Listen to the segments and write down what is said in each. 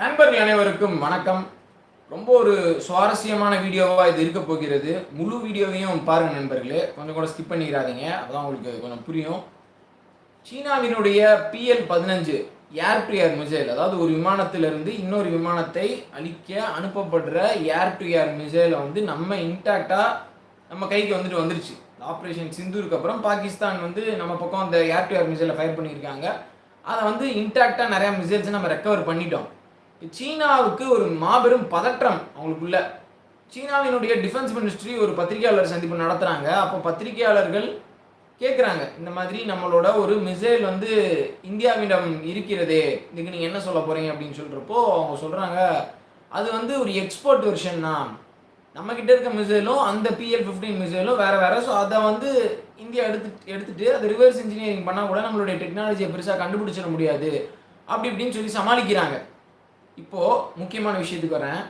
நண்பர்கள் அனைவருக்கும் வணக்கம். ரொம்ப ஒரு சுவாரஸ்யமான வீடியோவாக இது இருக்க போகிறது. முழு வீடியோவையும் பாருங்கள் நண்பர்களே. கொஞ்சம் கூட ஸ்கிப் பண்ணிடாதீங்க. அப்பதான் உங்களுக்கு கொஞ்சம் புரியும். சீனாவினுடைய பிஎல் பதினஞ்சு ஏர் டு ஏர் மிசைல் அதாவது ஒரு விமானத்திலிருந்து இன்னொரு விமானத்தை அழிக்க அனுப்பப்படுற ஏர் டு ஏர் மிசைலை வந்து நம்ம இன்டாக்டாக நம்ம கைக்கு வந்துட்டு வந்துருச்சு. ஆப்ரேஷன் சிந்தூருக்கு அப்புறம் பாகிஸ்தான் வந்து நம்ம பக்கம் அந்த ஏர் டு ஏர் மிசைலை ஃபயர் பண்ணியிருக்காங்க. அதை வந்து இன்டாக்டாக நிறையா மிசைல்ஸை நம்ம ரெக்கவர் பண்ணிட்டோம். சீனாவுக்கு ஒரு மாபெரும் பதற்றம் அவங்களுக்குள்ள. சீனாவினுடைய டிஃபென்ஸ் மினிஸ்ட்ரி ஒரு பத்திரிகையாளர் சந்திப்பு நடத்துகிறாங்க அப்போ பத்திரிகையாளர்கள் கேட்குறாங்க இந்த மாதிரி நம்மளோட ஒரு மிசைல் வந்து இந்தியாவிடம் இருக்கிறதே இதுக்கு நீங்கள் என்ன சொல்ல போகிறீங்க அப்படின்னு சொல்கிறப்போ அவங்க சொல்கிறாங்க அது வந்து ஒரு எக்ஸ்போர்ட் வெர்ஷன் தான் நம்மக்கிட்ட இருக்க மிசைலும் அந்த பிஎல் ஃபிஃப்டீன் மிசைலும் வேறு வேறு. ஸோ அதை வந்து இந்தியா எடுத்து எடுத்துட்டு அது ரிவர்ஸ் இன்ஜினியரிங் பண்ணால் கூட நம்மளுடைய டெக்னாலஜியை பெருசாக கண்டுபிடிச்சிட முடியாது. அப்படி இப்படின்னு சொல்லி சமாளிக்கிறாங்க. இப்போது முக்கியமான விஷயத்துக்கு வரேன்.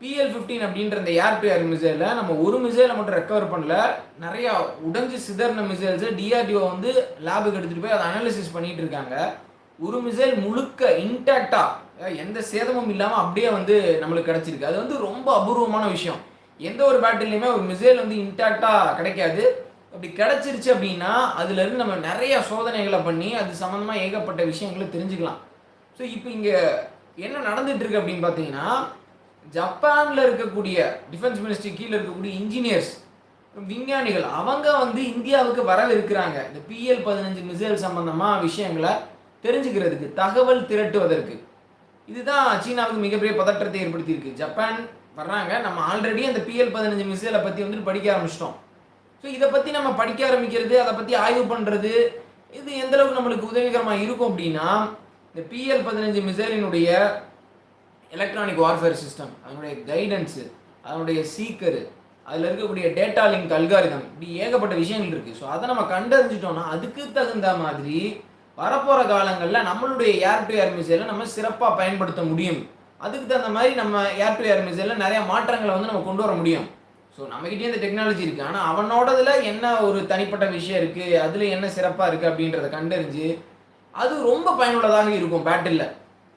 பிஎல் ஃபிஃப்டீன் அப்படின்ற இந்த ஏர் டு ஏர் மிசைலில் நம்ம ஒரு மிசைலை மட்டும் ரெக்கவர் பண்ணல. நிறையா உடஞ்சி சிதறின மிசைல்ஸை டிஆர்டிஓ வந்து லேபுக்கு எடுத்துகிட்டு போய் அதை அனாலிசிஸ் பண்ணிகிட்டு இருக்காங்க. ஒரு மிசைல் முழுக்க இன்டாக்டாக எந்த சேதமும் இல்லாமல் அப்படியே வந்து நம்மளுக்கு கிடச்சிருக்கு. அது வந்து ரொம்ப அபூர்வமான விஷயம். எந்த ஒரு பேட்டிலையுமே ஒரு மிசைல் வந்து இன்டாக்டாக கிடைக்காது. அப்படி கிடைச்சிருச்சு அப்படின்னா அதுலேருந்து நம்ம நிறைய சோதனைகளை பண்ணி அது சம்மந்தமாக ஏகப்பட்ட விஷயங்களை தெரிஞ்சுக்கலாம். ஸோ இப்போ இங்கே என்ன நடந்துட்டு இருக்கு அப்படின்னு பார்த்தீங்கன்னா ஜப்பானில் இருக்கக்கூடிய டிஃபென்ஸ் மினிஸ்ட்ரி கீழே இருக்கக்கூடிய இன்ஜினியர்ஸ் விஞ்ஞானிகள் அவங்க வந்து இந்தியாவுக்கு வரவிருக்கிறாங்க இந்த பிஎல் பதினஞ்சு மிசைல் சம்பந்தமாக விஷயங்களை தெரிஞ்சுக்கிறதுக்கு தகவல் திரட்டுவதற்கு. இதுதான் சீனாவுக்கு மிகப்பெரிய பதற்றத்தை ஏற்படுத்தியிருக்கு. ஜப்பான் வர்றாங்க. நம்ம ஆல்ரெடி அந்த பிஎல் பதினஞ்சு மிசைலை பற்றி வந்துட்டு படிக்க ஆரம்பிச்சிட்டோம். ஸோ இதை பற்றி நம்ம படிக்க ஆரம்பிக்கிறது அதை பற்றி ஆய்வு பண்ணுறது இது எந்தளவுக்கு நம்மளுக்கு உதவிகரமாக இருக்கும் அப்படின்னா இந்த பிஎல் பதினஞ்சு மிசைலினுடைய எலக்ட்ரானிக் வார்ஃபேர் சிஸ்டம் அதனுடைய கைடன்ஸு அதனுடைய சீக்கரு அதில் இருக்கக்கூடிய டேட்டா லிங்க் அல்காரிதம் இப்படி ஏகப்பட்ட விஷயங்கள் இருக்குது ஸோ அதை நம்ம கண்டறிஞ்சிட்டோம்னா அதுக்கு தகுந்த மாதிரி வரப்போகிற காலங்களில் நம்மளுடைய ஏர் டு ஏர் மிசைலை நம்ம சிறப்பாக பயன்படுத்த முடியும். அதுக்கு தகுந்த மாதிரி நம்ம ஏர் டு ஏர் மிசைலில் நிறைய மாற்றங்களை வந்து நம்ம கொண்டு வர முடியும். ஸோ நம்மகிட்டே இந்த டெக்னாலஜி இருக்குது ஆனால் அவனோடதில் என்ன ஒரு தனிப்பட்ட விஷயம் இருக்குது அதில் என்ன சிறப்பாக இருக்குது அப்படின்றத கண்டறிஞ்சு அது ரொம்ப பயனுள்ளதாக இருக்கும் பேட்டில்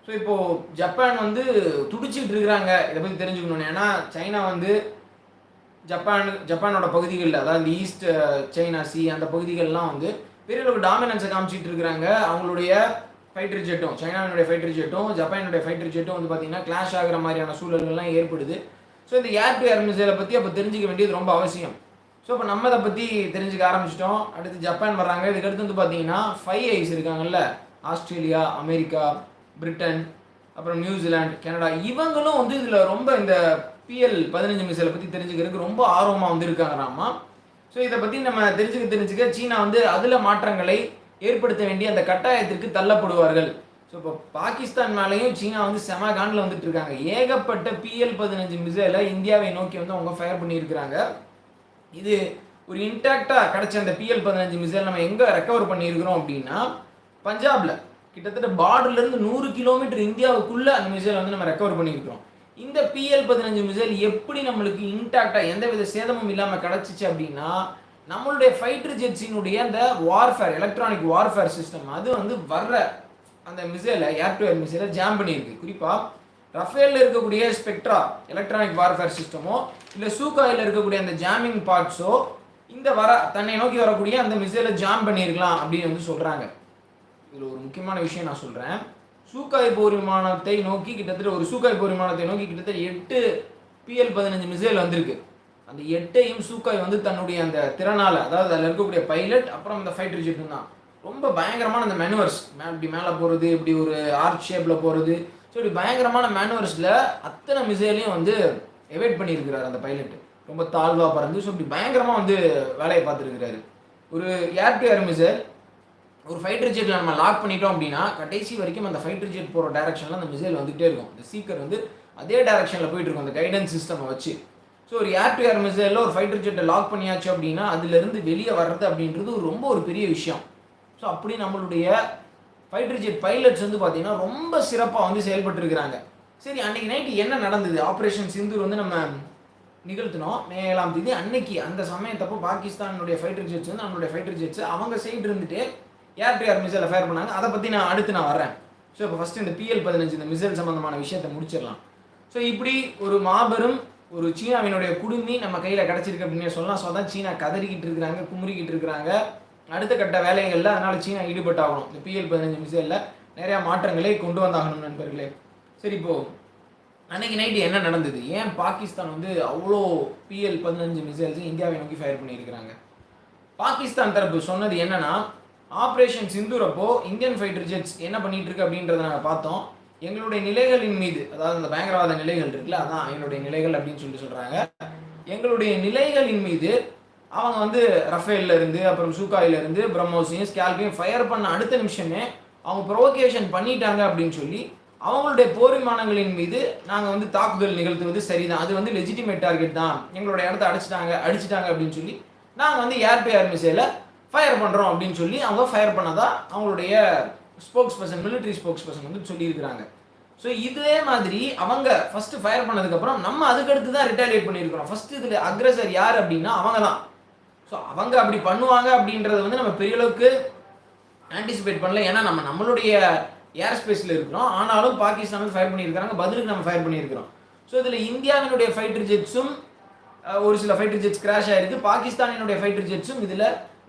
ஸோ இப்போது ஜப்பான் வந்து துடிச்சிட்டு இருக்கிறாங்க. இதை பற்றி தெரிஞ்சுக்கணும் ஏன்னா சைனா வந்து ஜப்பான் ஜப்பானோட பகுதிகளில் அதாவது இந்த ஈஸ்ட் சைனா சி அந்த பகுதிகள்லாம் வந்து பெரிய அளவுக்கு டாமினன்ஸை காமிச்சிட்டு இருக்கிறாங்க. அவங்களுடைய ஃபைட்டர் ஜெட்டும் சைனாவினுடைய ஃபைட்டர் ஜெட்டும் ஜப்பானுடைய ஃபைட்டர் ஜெட்டும் வந்து பார்த்தீங்கன்னா கிளாஷ் ஆகிற மாதிரியான சூழல்கள்லாம் ஏற்படுது. ஸோ இந்த ஏர் டு ஏர் மிசைலை பற்றி அப்போ தெரிஞ்சிக்க வேண்டியது ரொம்ப அவசியம். ஸோ இப்போ நம்ம இதை பற்றி தெரிஞ்சுக்க ஆரம்பிச்சிட்டோம். அடுத்து ஜப்பான் வர்றாங்க. இதுக்கடுத்து வந்து பார்த்தீங்கன்னா ஃபைவ் ஐஸ் இருக்காங்கல்ல. ஆஸ்திரேலியா அமெரிக்கா பிரிட்டன் அப்புறம் நியூசிலாந்து கனடா. இவங்களும் வந்து இதில் ரொம்ப இந்த பிஎல் பதினஞ்சு மிசைலை பற்றி தெரிஞ்சுக்கிறதுக்கு ரொம்ப ஆர்வமாக வந்து இருக்காங்களாமா. ஸோ இதை பற்றி நம்ம தெரிஞ்சுக்க தெரிஞ்சுக்க சீனா வந்து அதில் மாற்றங்களை ஏற்படுத்த வேண்டிய அந்த கட்டாயத்திற்கு தள்ளப்படுவார்கள். ஸோ இப்போ பாகிஸ்தான் மேலேயும் சீனா வந்து செம காண்டில் வந்துட்டு இருக்காங்க. ஏகப்பட்ட பிஎல் பதினஞ்சு மிசைலை இந்தியாவை நோக்கி வந்து அவங்க ஃபயர் பண்ணியிருக்கிறாங்க. இது ஒரு இன்டாக்டாக கிடச்ச அந்த பிஎல் பதினஞ்சு மிசைல் நம்ம எங்கே ரெக்கவர் பண்ணியிருக்கிறோம் அப்படின்னா பஞ்சாபில். கிட்டத்தட்ட பார்டர்லேருந்து நூறு கிலோமீட்டர் இந்தியாவுக்குள்ளே அந்த மிசைல் வந்து நம்ம ரெக்கவர் பண்ணியிருக்கிறோம். இந்த பிஎல் பதினஞ்சு மிசைல் எப்படி நம்மளுக்கு இன்டாக்டாக எந்த வித சேதமும் இல்லாமல் கிடச்சிச்சு அப்படின்னா நம்மளுடைய ஃபைட்டர் ஜெட்ஸினுடைய அந்த வார்ஃபேர் எலக்ட்ரானிக் வார்ஃபேர் சிஸ்டம் அது வந்து வர்ற அந்த மிசைலை ஏர் டு ஏர் மிசைலை ஜாம் பண்ணியிருக்கு. குறிப்பாக ரஃபேலில் இருக்கக்கூடிய ஸ்பெக்ட்ரா எலக்ட்ரானிக் வார்ஃபேர் சிஸ்டமோ இல்லை சூகாயில் இருக்கக்கூடிய அந்த ஜாமிங் பார்ட்ஸோ இந்த வர தன்னை நோக்கி வரக்கூடிய அந்த மிசைலை ஜாம் பண்ணியிருக்கலாம் அப்படின்னு வந்து சொல்கிறாங்க இதில் ஒரு முக்கியமான விஷயம் நான் சொல்கிறேன் சூக்காய் போர் விமானத்தை நோக்கி கிட்டத்தட்ட ஒரு சூக்காய் போர் விமானத்தை நோக்கி கிட்டத்தட்ட எட்டு பிஎல் பதினஞ்சு மிசைல் வந்திருக்கு. அந்த எட்டையும் சூக்காய் வந்து தன்னுடைய அந்த திறனால் அதாவது அதில் இருக்கக்கூடிய பைலட் அப்புறம் அந்த ஃபைட்டர் ஜெட்டும் தான். ரொம்ப பயங்கரமான அந்த மேனுவர்ஸ் மே இப்படி மேலே போகிறது இப்படி ஒரு ஆர்ட் ஷேப்பில் போகிறது ஸோ இப்படி பயங்கரமான மேனுவர்ஸில் அத்தனை மிசைலையும் வந்து எவைட் பண்ணியிருக்கிறார் அந்த பைலட் ரொம்ப தாழ்வாக பறந்து ஸோ இப்படி பயங்கரமாக வந்து வேலையை பார்த்துருக்கிறாரு. ஒரு ஏர் டு ஏர் மிசைல் ஒரு ஃபைட்டர் ஜெட்டில் நம்ம லாக் பண்ணிட்டோம் அப்படின்னா கடைசி வரைக்கும் அந்த ஃபைட்டர் ஜெட் போகிற டேரக்ஷனில் அந்த மிசைல் வந்துகிட்டே இருக்கும். இந்த சீக்கர் வந்து அதே டேரக்ஷனில் போயிட்டு இருக்கும் அந்த கைடன்ஸ் சிஸ்டம் வச்சு. ஸோ ஒரு ஏர் டு ஏர் மிசைலில் ஒரு ஃபைட்டர் ஜெட்டை லாக் பண்ணியாச்சு அப்படின்னா அதுலேருந்து வெளியே வர்றது அப்படின்றது ரொம்ப ஒரு பெரிய விஷயம். ஸோ அப்படி நம்மளுடைய ஃபைட்டர் ஜெட் பைலட்ஸ் வந்து பார்த்தீங்கன்னா ரொம்ப சிறப்பாக வந்து செயல்பட்டுருக்கிறாங்க. சரி அன்னைக்கு நைட்டு என்ன நடந்தது? ஆப்ரேஷன் சிந்தூர் வந்து நம்ம நிகழ்த்தினோம். மே ஏழாம் தேதி அன்னைக்கு அந்த சமயத்தப்போ பாகிஸ்தானுடைய ஃபைட்டர் ஜெட்ஸ் வந்து நம்மளுடைய ஃபைட்டர் ஜெட்ஸ் அவங்க சைடு இருந்துட்டு ஏர் டு ஏர் மிசைலை ஃபயர் பண்ணாங்க. அதை பற்றி நான் அடுத்து நான் வரேன் ஸோ இப்போ ஃபஸ்ட்டு இந்த பிஎல் பதினஞ்சு இந்த மிசைல் சம்மந்தமான விஷயத்தை முடிச்சிடலாம். ஸோ இப்படி ஒரு மாபெரும் ஒரு சீனாவினுடைய குடுமி நம்ம கையில் கிடச்சிருக்கு அப்படின்னு சொல்லலாம் ஸோ அதான் சீனா கதறிக்கிட்டு இருக்கிறாங்க குமுறிக்கிட்டு இருக்கிறாங்க. அடுத்த கட்ட வேலைகளில் அதனால் சீனா ஈடுபட்டாகணும். இந்த பிஎல் பதினஞ்சு மிசைலில் நிறையா மாற்றங்களை கொண்டு வந்தாகணும் நண்பர்களே. சரி இப்போ அன்னைக்கு நைட்டு என்ன நடந்தது? ஏன் பாகிஸ்தான் வந்து அவ்வளோ பிஎல் பதினஞ்சு மிசைல்ஸும் இந்தியாவை நோக்கி ஃபயர் பண்ணியிருக்கிறாங்க? பாகிஸ்தான் தரப்பு சொன்னது என்னன்னா ஆப்ரேஷன் சிந்துரப்போ இந்தியன் ஃபைட்டர் ஜெட்ஸ் என்ன பண்ணிட்டு இருக்கு அப்படின்றத நாங்கள் பார்த்தோம். எங்களுடைய நிலைகளின் மீது அதாவது அந்த பயங்கரவாத நிலைகள் இருக்குல்ல அதான் எங்களுடைய நிலைகள் அப்படின்னு சொல்லிட்டு சொல்கிறாங்க எங்களுடைய நிலைகளின் மீது அவங்க வந்து ரஃபேல்ல இருந்து அப்புறம் சூக்காயில இருந்து பிரம்மோஸையும் ஸ்கேல்பையும் ஃபயர் பண்ண அடுத்த நிமிஷமே அவங்க ப்ரொவோகேஷன் பண்ணிட்டாங்க அப்படின்னு சொல்லி அவங்களுடைய போர் விமானங்களின் மீது நாங்கள் வந்து தாக்குதல் நிகழ்த்துவது சரிதான். அது வந்து லெஜிட்டிமேட் டார்கெட் தான். எங்களோட இடத்த அடிச்சிட்டாங்க அடிச்சிட்டாங்க அப்படின்னு சொல்லி நாங்கள் வந்து ஏர் டு ஏர் ஃபயர் பண்ணுறோம் அப்படின்னு சொல்லி அவங்க ஃபயர் பண்ணதான் அவங்களுடைய spokesperson military spokesperson வந்து சொல்லியிருக்கிறாங்க. ஸோ இதே மாதிரி அவங்க ஃபஸ்ட்டு ஃபயர் பண்ணதுக்கப்புறம் நம்ம அதுக்கடுத்து தான் ரிட்டாலியேட் பண்ணியிருக்கிறோம். ஃபஸ்ட்டு இதில் அக்ரஸர் யார் அப்படின்னா அவங்க தான் ஸோ அவங்க அப்படி பண்ணுவாங்க அப்படின்றத வந்து நம்ம பெரிய அளவுக்கு ஆன்டிசிபேட் பண்ணல. ஏன்னா நம்ம நம்மளுடைய ஏர் ஸ்பேஸில் இருக்கிறோம். ஆனாலும் பாகிஸ்தான் வந்து ஃபயர் பண்ணியிருக்காங்க பதிலுக்கு நம்ம ஃபயர் பண்ணியிருக்கிறோம். ஸோ இதில் இந்தியாவினுடைய ஃபைட்டர் ஜெட்ஸும் ஒரு சில ஃபைட்டர் ஜெட்ஸ் கிராஷ் ஆயிருக்கு. பாகிஸ்தானினுடைய ஃபைட்டர் ஜெட்ஸும் இதில்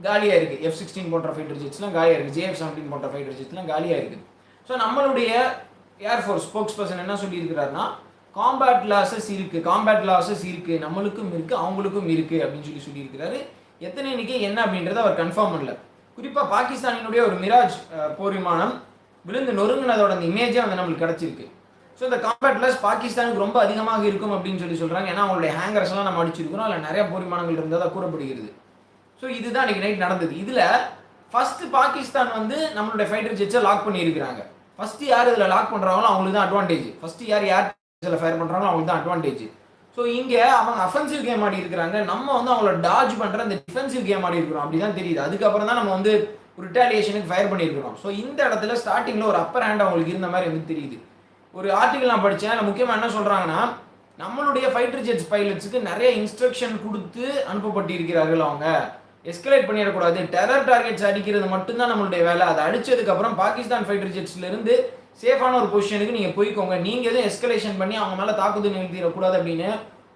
காலியாக இருக்குது எஃப் சிக்ஸ்டீன் போன்ற ஃபைட்டர் ஜெட்ஸ்லாம் காலியாக இருக்குது ஜேஎஃப் செவன்டீன் போன்ற ஃபைட்டர் ஜெட்ஸ்லாம் காலியாக இருக்குது ஸோ நம்மளுடைய ஏர்ஃபோர்ஸ் ஸ்போக்ஸ் பர்சன் என்ன சொல்லியிருக்கிறாருன்னா காம்பேட் லாசஸ் இருக்குது காம்பேட் லாசஸ் இருக்குது நம்மளுக்கும் இருக்குது அவங்களுக்கும் இருக்குது அப்படின்னு சொல்லி சொல்லியிருக்கிறாரு. எத்தனை எண்ணிக்கை என்ன அப்படின்றத அவர் கன்ஃபார்ம் பண்ணல. குறிப்பாக பாகிஸ்தானினுடைய ஒரு மிராஜ் போர் விமானம் விழுந்து நொறுங்கினதோட அந்த இமேஜே வந்து நம்மளுக்கு கிடச்சிருக்கு. ஸோ இந்த காம்பேட் பாகிஸ்தானுக்கு ரொம்ப அதிகமாக இருக்கும் அப்படின்னு சொல்லி சொல்கிறாங்க ஏன்னா அவங்களுடைய ஹேங்கர்ஸ் எல்லாம் நம்ம அடிச்சிருக்கிறோம். அதில் நிறைய போர் விமானங்கள் இருந்ததாக கூறப்படுகிறது. ஸோ இதுதான் இன்னைக்கு நைட் நடந்தது. இதில் ஃபஸ்ட்டு பாகிஸ்தான் வந்து நம்மளுடைய ஃபைட்டர் ஜெட்ஸை லாக் பண்ணியிருக்கிறாங்க. ஃபஸ்ட்டு யார் இதில் லாக் பண்ணுறாங்களோ அவங்களுக்கு தான் அட்வான்டேஜ் ஃபஸ்ட்டு யார் யார் ஃபயர் பண்ணுறாங்களோ அவங்களுக்கு தான் அட்வான்டேஜ் ஸோ இங்கே அவங்க அஃபென்சிவ் கேம் ஆடி இருக்கிறாங்க. நம்ம வந்து அவங்கள டாஜ் பண்ணுற அந்த டிஃபென்சிவ் கேம் ஆடி இருக்கிறோம். அப்படி தான் தெரியுது. அதுக்கப்புறம் தான் நம்ம வந்து ரிட்டாலியேஷனுக்கு ஃபயர் பண்ணியிருக்கிறோம். ஸோ இந்த இடத்துல ஸ்டார்டிங்கில் ஒரு அப்பர் ஹேண்ட் அவங்களுக்கு இருந்த மாதிரி வந்து தெரியுது. ஒரு ஆர்டிகல் நான் படித்தேன் அதில் முக்கியமாக என்ன சொல்கிறாங்கன்னா நம்மளுடைய ஃபைட்டர் ஜெட்ஸ் பைலட்ஸுக்கு நிறைய இன்ஸ்ட்ரக்ஷன் கொடுத்து அனுப்பப்பட்டிருக்கிறார்கள் அவங்க. எஸ்கலேட் பண்ணிடக்கூடாது. டெரர் டார்கெட்ஸ் அடிக்கிறது மட்டும்தான் நம்மளுடைய வேலை. அதை அடித்ததுக்கப்புறம் பாகிஸ்தான் ஃபைட்டர் ஜெட்ஸ்லேருந்து சேஃபான ஒரு பொசிஷனுக்கு நீங்கள் போய்க்கோங்க. நீங்கள் எதுவும் எஸ்கலேஷன் பண்ணி அவங்க மேலே தாக்குதல் நிகழ்த்திடக்கூடாது அப்படின்னு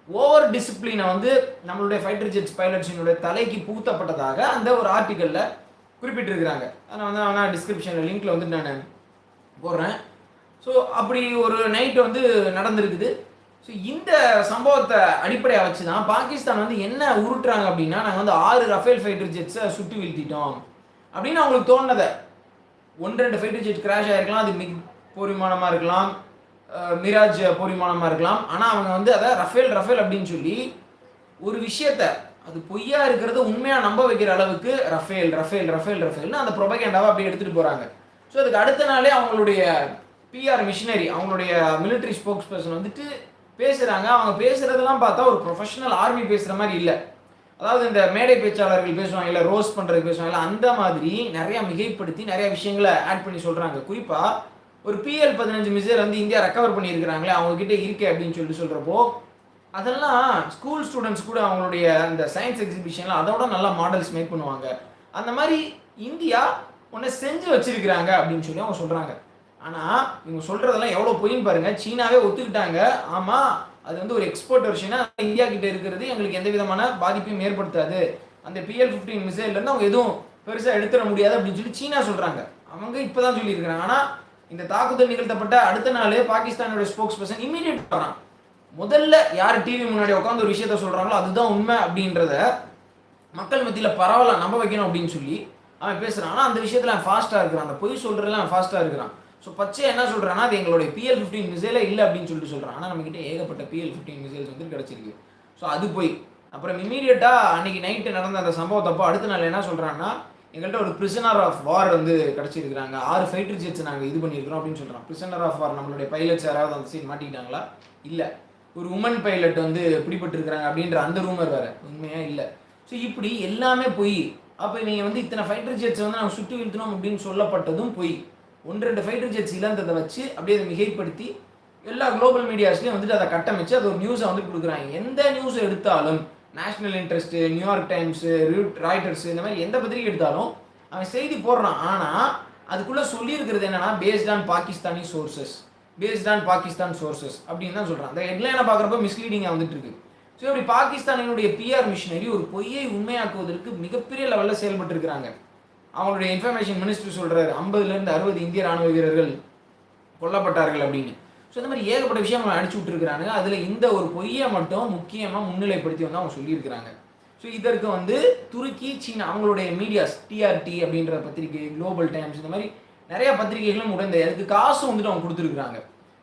ஓவர் டிசிப்ளினை வந்து நம்மளுடைய ஃபைட்டர் ஜெட்ஸ் பைலட்ஸினுடைய தலைக்கு பூத்தப்பட்டதாக அந்த ஒரு ஆர்டிக்கலில் குறிப்பிட்டிருக்கிறாங்க. அதை வந்து நான் டிஸ்கிரிப்ஷனில் லிங்க்கில் வந்து நான் போடுறேன். ஸோ அப்படி ஒரு நைட் வந்து நடந்திருக்குது. ஸோ இந்த சம்பவத்தை அடிப்படையாக வச்சு தான் பாகிஸ்தான் வந்து என்ன உருட்டுறாங்க அப்படின்னா நாங்கள் வந்து ஆறு ரஃபேல் ஃபைட்டர் ஜெட்ஸை சுட்டு வீழ்த்திட்டோம் அப்படின்னு அவங்களுக்கு தோணுனதை ஒன்று ரெண்டு ஃபைட்டர் ஜெட் கிராஷ் ஆயிருக்கலாம். அது மிக் போர் விமானமாக இருக்கலாம் மிராஜ் போர் விமானமாக இருக்கலாம். ஆனால் அவங்க வந்து அதை ரஃபேல் ரஃபேல் அப்படின்னு சொல்லி ஒரு விஷயத்த அது பொய்யா இருக்கிறத உண்மையாக நம்ப வைக்கிற அளவுக்கு ரஃபேல் ரஃபேல் ரஃபேல் ரஃபேல்னு அந்த ப்ரொபகேண்டாவை அப்படியே எடுத்துகிட்டு போகிறாங்க ஸோ அதுக்கு அடுத்த நாளே அவங்களுடைய பிஆர் மிஷினரி அவங்களுடைய மிலிட்ரி ஸ்போக்ஸ் பர்சன் வந்துட்டு பேசுகிறாங்க அவங்க பேசுகிறதெல்லாம் பார்த்தா ஒரு ப்ரொஃபஷனல் ஆர்மி பேசுகிற மாதிரி இல்லை. அதாவது இந்த மேடை பேச்சாளர்கள் பேசுவாங்க இல்லை ரோஸ் பண்ணுறதுக்கு பேசுவாங்க அந்த மாதிரி நிறையா மிகைப்படுத்தி நிறையா விஷயங்களை ஆட் பண்ணி சொல்கிறாங்க குறிப்பாக ஒரு பிஎல் பதினஞ்சு மிசைல் வந்து இந்தியா ரெக்கவர் பண்ணியிருக்கிறாங்களே அவங்கக்கிட்ட இருக்கே அப்படின்னு சொல்லிட்டு சொல்கிறப்போ அதெல்லாம் ஸ்கூல் ஸ்டூடெண்ட்ஸ் கூட அவங்களுடைய அந்த சயின்ஸ் எக்ஸிபிஷனில் அதோட நல்லா மாடல்ஸ் மேக் பண்ணுவாங்க. அந்த மாதிரி இந்தியா உன்னை செஞ்சு வச்சிருக்கிறாங்க அப்படின்னு சொல்லி அவங்க சொல்கிறாங்க ஆனால் இவங்க சொல்கிறதெல்லாம் எவ்வளோ பொய்ன்னு பாருங்கள் சீனாவே ஒத்துக்கிட்டாங்க. ஆமாம் அது வந்து ஒரு எக்ஸ்போர்ட் வெர்ஷனாக இந்தியா கிட்ட இருக்கிறது எங்களுக்கு எந்த விதமான பாதிப்பையும் ஏற்படுத்தாது. அந்த பிஎல் ஃபிஃப்டீன் மிசைல்லேருந்து அவங்க எதுவும் பெருசாக எடுத்துட முடியாது அப்படின்னு சொல்லி சீனா சொல்கிறாங்க அவங்க இப்போ தான் சொல்லியிருக்கிறாங்க. ஆனால் இந்த தாக்குதல் நிகழ்த்தப்பட்ட அடுத்த நாள் பாகிஸ்தானோட ஸ்போக்ஸ் பர்சன் இமீடியட் வரான். முதல்ல யார் டிவி முன்னாடி உட்காந்து ஒரு விஷயத்த சொல்கிறாங்களோ அதுதான் உண்மை அப்படின்றத மக்கள் மத்தியில் பரவாயில்ல நம்ப வைக்கணும் அப்படின்னு சொல்லி அவன் பேசுகிறான் ஆனால் அந்த விஷயத்தில் அவன் ஃபாஸ்ட்டாக இருக்கிறான். அந்த பொய் சொல்கிறதுல அவன் ஃபாஸ்ட்டாக இருக்கிறான். ஸோ பச்சை என்ன சொல்கிறான்னா அது எங்களுடைய பிஎல் ஃபிஃப்டீன் மிசைலே இல்லை அப்படின்னு சொல்லிட்டு சொல்கிறான் ஆனால் நம்மக்கிட்ட ஏகப்பட்ட பிஎல் ஃபிஃப்டீன் மிசைல்ஸ் வந்து கிடச்சிருக்கு. ஸோ அது போய் அப்புறம் இமீடியட்டாக அன்னைக்கு நைட்டு நடந்த அந்த சம்பவத்தப்போ அடுத்த நாள் என்ன சொல்கிறான்னா எங்கள்கிட்ட ஒரு பிரிசனர் ஆஃப் வார் வந்து கிடச்சிருக்கிறாங்க. ஆறு ஃபைட்டர் ஜெட்ஸ் நாங்கள் இது பண்ணியிருக்கிறோம் அப்படின்னு சொல்கிறோம் பிரிசனர் ஆஃப் வார் நம்மளுடைய பைலட்ஸ் யாராவது அந்த சீன் மாட்டிக்கிட்டாங்களா? இல்லை. ஒரு உமன் பைலட் வந்து பிடிபட்டிருக்கிறாங்க அப்படின்ற அந்த ரூமர் வேற. உண்மையாக இல்லை. ஸோ இப்படி எல்லாமே பொய் அப்போ நீங்கள் வந்து இத்தனை ஃபைட்டர் ஜெட்ஸ் வந்து நாங்கள் சுட்டு வீழ்த்தினோம் அப்படின்னு சொல்லப்பட்டதும் பொய் ஒன்று ரெண்டு ஃபைட்டர் ஜெட்ஸ் இழந்ததை வச்சு அப்படியே அதை மிகைப்படுத்தி எல்லா குளோபல் மீடியாஸ்லையும் வந்துட்டு அதை கட்டமைச்சு அது ஒரு நியூஸை வந்து கொடுக்குறாங்க. எந்த நியூஸ் எடுத்தாலும் national interest New York Times Reuters இந்த மாதிரி எந்த பத்திரிகை எடுத்தாலும் அவன் செய்தி போடுறான். ஆனால் அதுக்குள்ளே சொல்லியிருக்கிறது என்னென்னா based on Pakistani sources based on Pakistan sources அப்படின்னு தான் சொல்கிறான் அந்த ஹெட்லைனை பார்க்குறப்ப மிஸ்லீடிங்காக வந்துட்டு இருக்கு. ஸோ இப்படி பாகிஸ்தானினுடைய பிஆர் மிஷினரி ஒரு பொய்யை உண்மையாக்குவதற்கு மிகப்பெரிய லெவலில் செயல்பட்டு இருக்கிறாங்க அவங்களுடைய இன்ஃபர்மேஷன் மினிஸ்டர் சொல்கிறாரு ஐம்பதுலேருந்து அறுபது இந்திய ராணுவ வீரர்கள் கொல்லப்பட்டார்கள் அப்படின்னு. ஸோ இந்த மாதிரி ஏகப்பட்ட விஷயம் அவங்க அடிச்சு விட்டுருக்கிறாங்க. அதில் இந்த ஒரு பொய்யை மட்டும் முக்கியமாக முன்னிலைப்படுத்தி வந்து அவங்க சொல்லியிருக்கிறாங்க. ஸோ இதற்கு வந்து துருக்கி சீனா அவங்களுடைய மீடியாஸ் டிஆர்டி அப்படின்ற பத்திரிகை குளோபல் டைம்ஸ் இந்த மாதிரி நிறைய பத்திரிகைகளும் உடந்த அதுக்கு காசு வந்துட்டு அவங்க கொடுத்துருக்குறாங்க.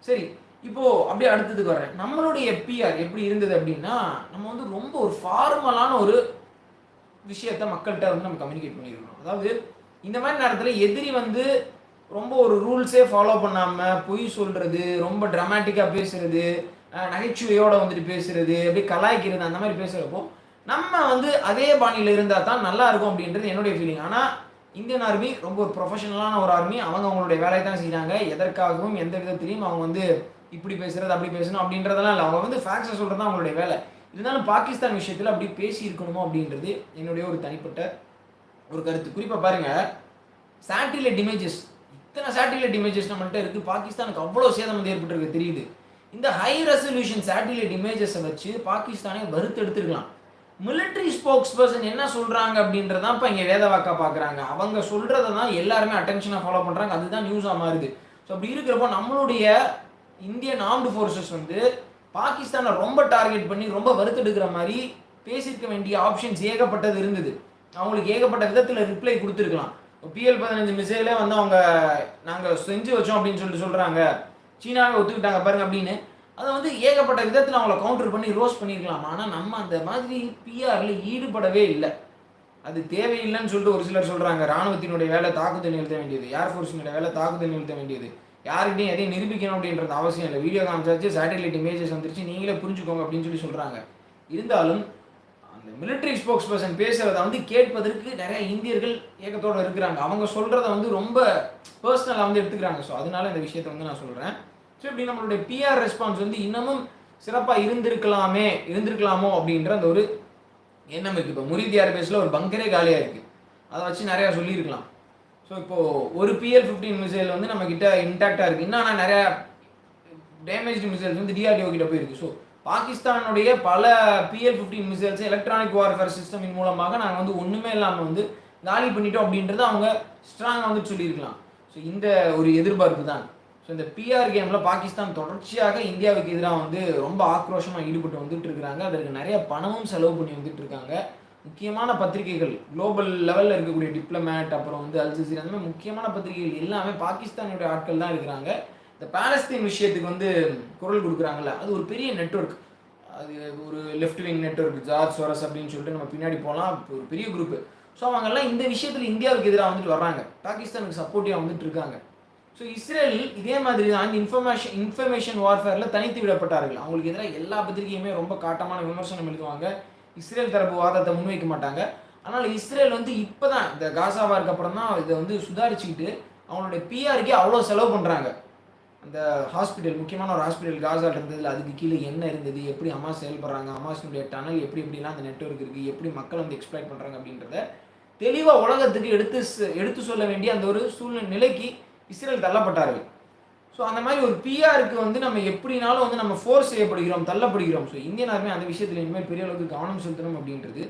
சரி இப்போது அப்படியே அடுத்ததுக்கு வரேன் நம்மளுடைய பிஆர் எப்படி இருந்தது அப்படின்னா நம்ம வந்து ரொம்ப ஒரு ஃபார்மலான ஒரு விஷயத்த மக்கள்கிட்ட வந்து நம்ம கம்யூனிகேட் பண்ணியிருக்கணும் அதாவது இந்த மாதிரி நேரத்தில் எதிரி வந்து ரொம்ப ஒரு ரூல்ஸே ஃபாலோ பண்ணாமல் பொய் சொல்கிறது ரொம்ப ட்ராமேட்டிக்காக பேசுகிறது நகைச்சுவையோடு வந்துட்டு பேசுகிறது அப்படியே கலாய்க்கிறது அந்த மாதிரி பேசுகிறப்போ நம்ம வந்து அதே பாணியில் இருந்தால் தான் நல்லா இருக்கும் அப்படின்றது என்னுடைய ஃபீலிங் ஆனால் இந்தியன் ஆர்மி ரொம்ப ஒரு ப்ரொஃபஷனலான ஒரு ஆர்மி அவங்க அவங்களுடைய வேலையை தான் செய்கிறாங்க எதற்காகவும் எந்த விதத்திலையும் அவங்க வந்து இப்படி பேசுறது அப்படி பேசணும் அப்படின்றதெல்லாம் இல்லை. அவங்க வந்து ஃபேக்ஸை சொல்கிறது தான் அவங்களுடைய வேலை. இருந்தாலும் பாகிஸ்தான் விஷயத்தில் அப்படி பேசி இருக்கணுமோ அப்படின்றது என்னுடைய ஒரு தனிப்பட்ட ஒரு கருத்து. குறிப்பாக பாருங்கள் சேட்டிலைட் இமேஜஸ் இத்தனை சேட்டிலைட் இமேஜஸ் நம்மள்கிட்ட இருக்குது பாகிஸ்தானுக்கு அவ்வளோ சேதம் வந்து ஏற்பட்டிருக்கு தெரியுது. இந்த ஹை ரெசல்யூஷன் சேட்டிலைட் இமேஜஸை வச்சு பாகிஸ்தானை வறுத்து எடுத்துருக்கலாம். மிலிட்ரி ஸ்போக்ஸ் பர்சன் என்ன சொல்கிறாங்க அப்படின்றதான் இப்போ இங்கே வேதவாக்கா பார்க்குறாங்க அவங்க சொல்கிறத தான் எல்லாருமே அட்டென்ஷனாக ஃபாலோ பண்ணுறாங்க அதுதான் நியூஸாக மாறுது. ஸோ அப்படி இருக்கிறப்போ நம்மளுடைய இந்தியன் ஆர்ம்டு ஃபோர்ஸஸ் வந்து பாகிஸ்தானை ரொம்ப டார்கெட் பண்ணி ரொம்ப வறுத்தெடுக்கிற மாதிரி பேசியிருக்க வேண்டிய ஆப்ஷன்ஸ் ஏகப்பட்டது இருந்தது. அவங்களுக்கு ஏகப்பட்ட விதத்தில் ரிப்ளை கொடுத்துருக்கலாம். பிஎல் பதினஞ்சு மிசைலே வந்து அவங்க நாங்கள் செஞ்சு வச்சோம் அப்படின்னு சொல்லிட்டு சொல்கிறாங்க சீனாவை ஒத்துக்கிட்டாங்க பாருங்க அப்படின்னு. அதை வந்து ஏகப்பட்ட விதத்தில் அவங்கள கவுண்டர் பண்ணி ரோஸ் பண்ணியிருக்கலாம். ஆனால் நம்ம அந்த மாதிரி பிஆரில் ஈடுபடவே இல்லை. அது தேவையில்லைன்னு சொல்லிட்டு ஒரு சிலர் சொல்கிறாங்க ராணுவத்தினுடைய வேலை தாக்குதல் நிறுத்த வேண்டியது. ஏர்ஃபோர்ஸினுடைய வேலை தாக்குதல் நிறுத்த வேண்டியது. யார்கிட்டையும் எதையும் நிரூபிக்கணும் அப்படின்றது அவசியம் இல்லை. வீடியோ காமிச்சாச்சு சேட்டலைட் இமேஜஸ் வந்துருச்சு நீங்களே புரிஞ்சுக்கோங்க அப்படின்னு சொல்லி சொல்கிறாங்க இருந்தாலும் அந்த மிலிட்ரி ஸ்போக்ஸ் பர்சன் பேசுகிறத வந்து கேட்பதற்கு நிறைய இந்தியர்கள் ஏகத்தோடு இருக்கிறாங்க. அவங்க சொல்கிறத வந்து ரொம்ப பர்சனலாக வந்து எடுத்துக்கிறாங்க. ஸோ அதனால இந்த விஷயத்தை வந்து நான் சொல்கிறேன் ஸோ இப்படி நம்மளுடைய பிஆர் ரெஸ்பான்ஸ் வந்து இன்னமும் சிறப்பாக இருந்திருக்கலாமே இருந்திருக்கலாமோ அப்படின்ற அந்த ஒரு எண்ணம் இருக்குது இப்போ முரிதி ஏர்பேஸில் ஒரு பங்கரே காலியாக இருக்குது அதை வச்சு நிறையா சொல்லியிருக்கலாம். ஸோ இப்போது ஒரு பிஎல் ஃபிஃப்டின் மிசைல் வந்து நம்மக்கிட்ட இன்டாக்டாக இருக்குது இன்னும் ஆனால் நிறையா டேமேஜ்டு மிசைல்ஸ் வந்து டிஆர்டிஓ கிட்ட போயிருக்கு. ஸோ பாகிஸ்தானுடைய பல PL fifteen missiles electronic warfare சிஸ்டமின் மூலமாக நாங்கள் வந்து ஒன்றுமே இல்லாமல் வந்து காலி பண்ணிட்டோம் அப்படின்றத அவங்க ஸ்ட்ராங்காக வந்து சொல்லியிருக்கலாம். ஸோ இந்த ஒரு எதிர்பார்ப்பு தான். ஸோ இந்த பிஆர் கேமில் பாகிஸ்தான் தொடர்ச்சியாக இந்தியாவுக்கு எதிராக வந்து ரொம்ப ஆக்ரோஷமாக ஈடுபட்டு வந்துட்டு இருக்கிறாங்க. அதற்கு நிறைய பணமும் செலவு பண்ணி வந்துட்டு இருக்காங்க. முக்கியமான பத்திரிகைகள் குளோபல் லெவலில் இருக்கக்கூடிய டிப்ளமேட் அப்புறம் வந்து அல்ஜசீர் அந்த மாதிரி முக்கியமான பத்திரிகைகள் எல்லாமே பாகிஸ்தானுடைய ஆட்கள் தான் இருக்கிறாங்க. இந்த பாலஸ்தீன் விஷயத்துக்கு வந்து குரல் கொடுக்குறாங்கல்ல அது ஒரு பெரிய நெட்வொர்க் அது ஒரு left wing network George Soros அப்படின்னு சொல்லிட்டு நம்ம பின்னாடி போகலாம் ஒரு பெரிய குரூப் ஸோ அவங்கெல்லாம் இந்த விஷயத்தில் இந்தியாவுக்கு எதிராக வந்துட்டு வர்றாங்க. பாகிஸ்தானுக்கு சப்போர்ட்டிவாக வந்துட்டு இருக்காங்க. ஸோ இஸ்ரேல் இதே மாதிரி தான் இன்ஃபர்மேஷன் இன்ஃபர்மேஷன் வார்ஃபேரில் தனித்து விடப்பட்டார்கள். அவங்களுக்கு எதிராக எல்லா பத்திரிகையுமே ரொம்ப காட்டமான விமர்சனம் எழுதுவாங்க. இஸ்ரேல் தரப்பு வாதத்தை முன்வைக்க மாட்டாங்க. ஆனால் இஸ்ரேல் வந்து இப்போ தான் இந்த காசாவாக அப்புறம் தான் இதை வந்து சுதாரிச்சுக்கிட்டு அவங்களுடைய பிஆருக்கே அவ்வளோ செலவு பண்ணுறாங்க அந்த ஹாஸ்பிட்டல் முக்கியமான ஒரு ஹாஸ்பிட்டல் காசால் இருந்ததில் அதுக்கு கீழே என்ன இருந்தது எப்படி அம்மாஸ் செயல்படுறாங்க அம்மாஸினுடைய டனல் எப்படி எப்படிலாம் அந்த நெட்வொர்க் இருக்குது எப்படி மக்கள் வந்து எக்ஸ்பிளைட் பண்ணுறாங்க அப்படின்றத தெளிவாக உலகத்துக்கு எடுத்து எடுத்து சொல்ல வேண்டிய அந்த ஒரு சூழ்நிலை நிலைக்கு இஸ்ரேல் தள்ளப்பட்டார்கள். ஸோ அந்த மாதிரி ஒரு பிஆருக்கு வந்து நம்ம எப்படினாலும் வந்து நம்ம ஃபோர்ஸ் செய்யப்படுகிறோம் தள்ளப்படுகிறோம். ஸோ இந்தியன் ஆர்மி அந்த விஷயத்தில் இனிமேல் பெரிய அளவுக்கு கவனம் செலுத்தணும் அப்படின்றது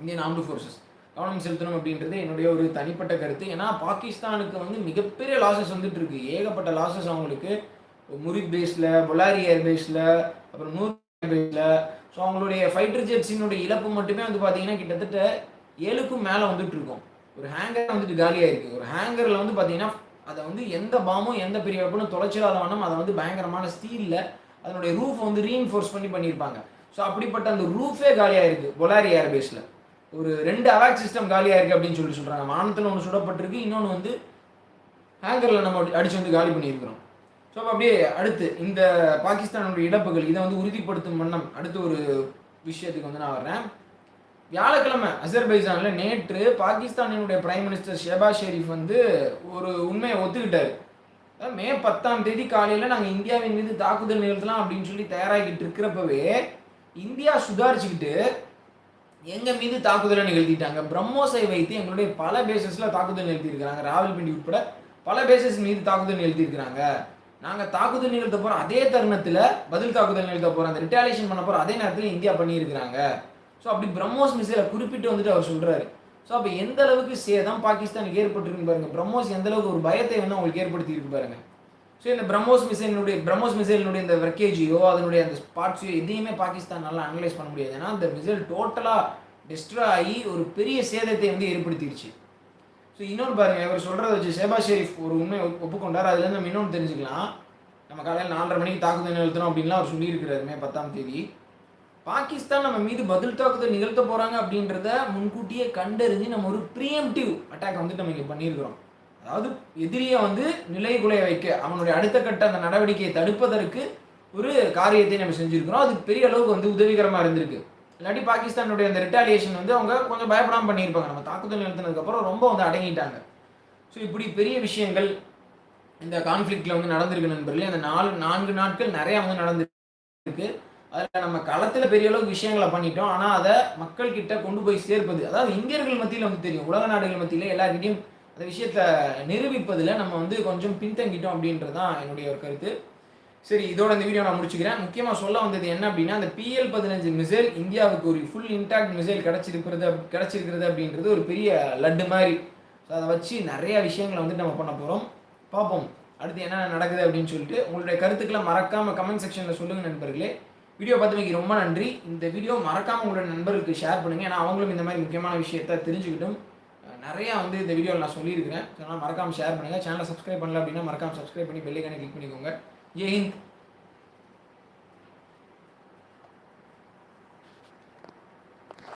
இந்தியன் ஆர்ம்டு ஃபோர்ஸஸ் கவனம் செலுத்தணும் அப்படின்றது என்னுடைய ஒரு தனிப்பட்ட கருத்து. ஏன்னா பாகிஸ்தானுக்கு வந்து மிகப்பெரிய லாசஸ் வந்துட்டு இருக்கு. ஏகப்பட்ட லாசஸ் அவங்களுக்கு. முரித் பேஸில் பொலாரி ஏர் பேஸில் அப்புறம் நூர் ஏர் பேஸில் ஸோ அவங்களுடைய ஃபைட்டர் ஜெட்ஸினுடைய இழப்பு மட்டுமே வந்து பார்த்தீங்கன்னா கிட்டத்தட்ட ஏழுக்கும் மேலே வந்துட்டு இருக்கும். ஒரு ஹேங்கர் வந்துட்டு காலியாக இருக்குது ஒரு ஹேங்கரில் வந்து பார்த்தீங்கன்னா அதை வந்து எந்த பாமும் எந்த பெரிய வெப்பனும் தொலைச்சிடாத வண்ணம் அதை வந்து பயங்கரமான ஸ்டீலில் அதனுடைய ரூஃப் வந்து ரீஎன்ஃபோர்ஸ் பண்ணி பண்ணியிருப்பாங்க. ஸோ அப்படிப்பட்ட அந்த ரூஃபே காலியாக இருக்குது பொலாரி ஏர்பேஸில் ஒரு ரெண்டு அவாக் சிஸ்டம் காலியாக இருக்குது அப்படின்னு சொல்லி சொல்கிறாங்க வானத்தில் ஒன்று சுடப்பட்டிருக்கு இன்னொன்று வந்து ஹேங்கரில் நம்ம அடித்து வந்து காலி பண்ணியிருக்கிறோம். ஸோ அப்படியே அடுத்து இந்த பாகிஸ்தானுடைய இழப்புகள் இதை வந்து உறுதிப்படுத்தும் வண்ணம் அடுத்த ஒரு விஷயத்துக்கு வந்து நான் வர்றேன். வியாழக்கிழமை அசர்பைசானில் நேற்று பாகிஸ்தானினுடைய பிரைம் மினிஸ்டர் ஷேபா ஷெரீஃப் வந்து ஒரு உண்மையை ஒத்துக்கிட்டார். மே பத்தாம் தேதி காலையில் நாங்கள் இந்தியாவின் மீது தாக்குதல் நிகழ்த்தலாம் அப்படின்னு சொல்லி தயாராகிட்டு இருக்கிறப்பவே இந்தியா சுதாரிச்சுக்கிட்டு எங்கள் மீது தாக்குதலை நிகழ்த்திட்டாங்க. பிரம்மோஸை வைத்து எங்களுடைய பல பேசஸில் தாக்குதல் நிகழ்த்தியிருக்கிறாங்க. ராவல்பிண்டி உட்பட பல பேசஸ் மீது தாக்குதல் நிகழ்த்தியிருக்கிறாங்க. நாங்கள் தாக்குதல் நிகழ்த்த போகிறோம் அதே தருணத்தில் பதில் தாக்குதல் நிகழ்த்த போகிறோம் அந்த ரிட்டாலியேஷன் பண்ண போகிறோம் அதே நேரத்தில் இந்தியா பண்ணியிருக்கிறாங்க. ஸோ அப்படி பிரம்மோஸ் மிசைலை குறிப்பிட்டு வந்துட்டு அவர் சொல்கிறாரு ஸோ அப்போ எந்த அளவுக்கு சேதம் பாகிஸ்தானுக்கு ஏற்பட்டிருக்கு பாருங்க. பிரம்மோஸ் எந்த அளவுக்கு ஒரு பயத்தை வந்து அவங்களுக்கு ஏற்படுத்தியிருக்கு பாருங்க. ஸோ இந்த பிரம்மோஸ் மிசைலினுடைய பிரம்மோஸ் மிசைலினுடைய இந்த வெர்கேஜியோ அதனுடைய அந்த ஸ்பாட்ஸையோ எதையுமே பாகிஸ்தான் நல்லா அனலைஸ் பண்ண முடியாது. ஏன்னா அந்த மிசைல் டோட்டலாக டிஸ்ட்ராய் ஆகி ஒரு பெரிய சேதத்தை வந்து ஏற்படுத்திடுச்சு ஸோ இன்னொன்று பாருங்க. இவர் சொல்கிறத வச்சு ஷேபா ஷெரீஃப் ஒரு உண்மை ஒப்புக்கொண்டார். அதுலேருந்து நம்ம இன்னொன்று தெரிஞ்சுக்கலாம். நம்ம காலையில் நாலரை மணிக்கு தாக்குதல் நிறுத்தணும் அப்படின்லாம் அவர் சொல்லியிருக்கிறாருமே பத்தாம் தேதி. பாகிஸ்தான் நம்ம மீது பதில் தாக்குதல் நிகழ்த்த போகிறாங்க அப்படின்றத முன்கூட்டியே கண்டறிஞ்சு நம்ம ஒரு ப்ரீஎம்டிவ் அட்டாக் வந்துட்டு நம்ம இங்கே பண்ணியிருக்கிறோம். அதாவது எதிரியை வந்து நிலைகுலைய வைக்க அவனுடைய அடுத்த கட்ட அந்த நடவடிக்கையை தடுப்பதற்கு ஒரு காரியத்தை நம்ம செஞ்சுருக்கிறோம். அது பெரிய அளவுக்கு வந்து உதவிகரமாக இருந்திருக்கு. இல்லாட்டி பாகிஸ்தானுடைய அந்த ரிட்டாலியேஷன் வந்து அவங்க கொஞ்சம் பயப்படாமல் பண்ணியிருப்பாங்க. நம்ம தாக்குதல் நிறுத்தினதுக்கப்புறம் ரொம்ப வந்து அடங்கிட்டாங்க. ஸோ இப்படி பெரிய விஷயங்கள் இந்த கான்ஃப்ளிக்டில் வந்து நடந்திருக்கு நண்பர்களே. அந்த நாலு நான்கு நாட்கள் நிறையா வந்து நடந்திருக்கு. அதில் நம்ம களத்தில் பெரிய அளவுக்கு விஷயங்களை பண்ணிட்டோம். ஆனால் அதை மக்கள்கிட்ட கொண்டு போய் சேர்ப்பது அதாவது இந்தியர்கள் மத்தியில் வந்து தெரியும். உலக நாடுகள் மத்தியில் எல்லாருக்கிட்டையும் அந்த விஷயத்தை நிரூபிப்பதில் நம்ம வந்து கொஞ்சம் பின்தங்கிட்டோம் அப்படின்றது தான் என்னுடைய ஒரு கருத்து. சரி இதோட இந்த வீடியோ நான் முடிச்சுக்கிறேன். முக்கியமாக சொல்ல வந்தது என்ன அப்படின்னா அந்த பிஎல் பதினஞ்சு மிசைல் இந்தியாவுக்கு ஒரு ஃபுல் இன்டாக்ட் மிசைல் கிடச்சிருக்கிறது கிடச்சிருக்கிறது அப்படின்றது ஒரு பெரிய லட்டு மாதிரி. ஸோ அதை வச்சு நிறைய விஷயங்களை வந்து நம்ம பண்ண போகிறோம் பார்ப்போம். அடுத்து என்ன நடக்குது அப்படின்னு சொல்லிட்டு உங்களுடைய கருத்துக்களை மறக்காமல் கமெண்ட் செக்ஷனில் சொல்லுங்கள் நண்பர்களே. வீடியோ பார்த்தமைக்கு ரொம்ப நன்றி. இந்த வீடியோ மறக்காமல் உங்களோட நண்பர்களுக்கு ஷேர் பண்ணுங்கள் ஏன்னா அவங்களும் இந்த மாதிரி முக்கியமான விஷயத்த தெரிஞ்சுக்கிட்டும் நிறையா வந்து இந்த வீடியோவில் நான் சொல்லியிருக்கிறேன். ஸோ அதனால் மறக்காமல் ஷேர் பண்ணுங்கள் சேனலை சப்ஸ்கிரைப் பண்ணல அப்படின்னா மறக்காமல் சப்ஸ்கிரைப் பண்ணி பெல்லைக்கானே கிளிக் பண்ணிக்கோங்க. ஜெய் ஹிந்த்.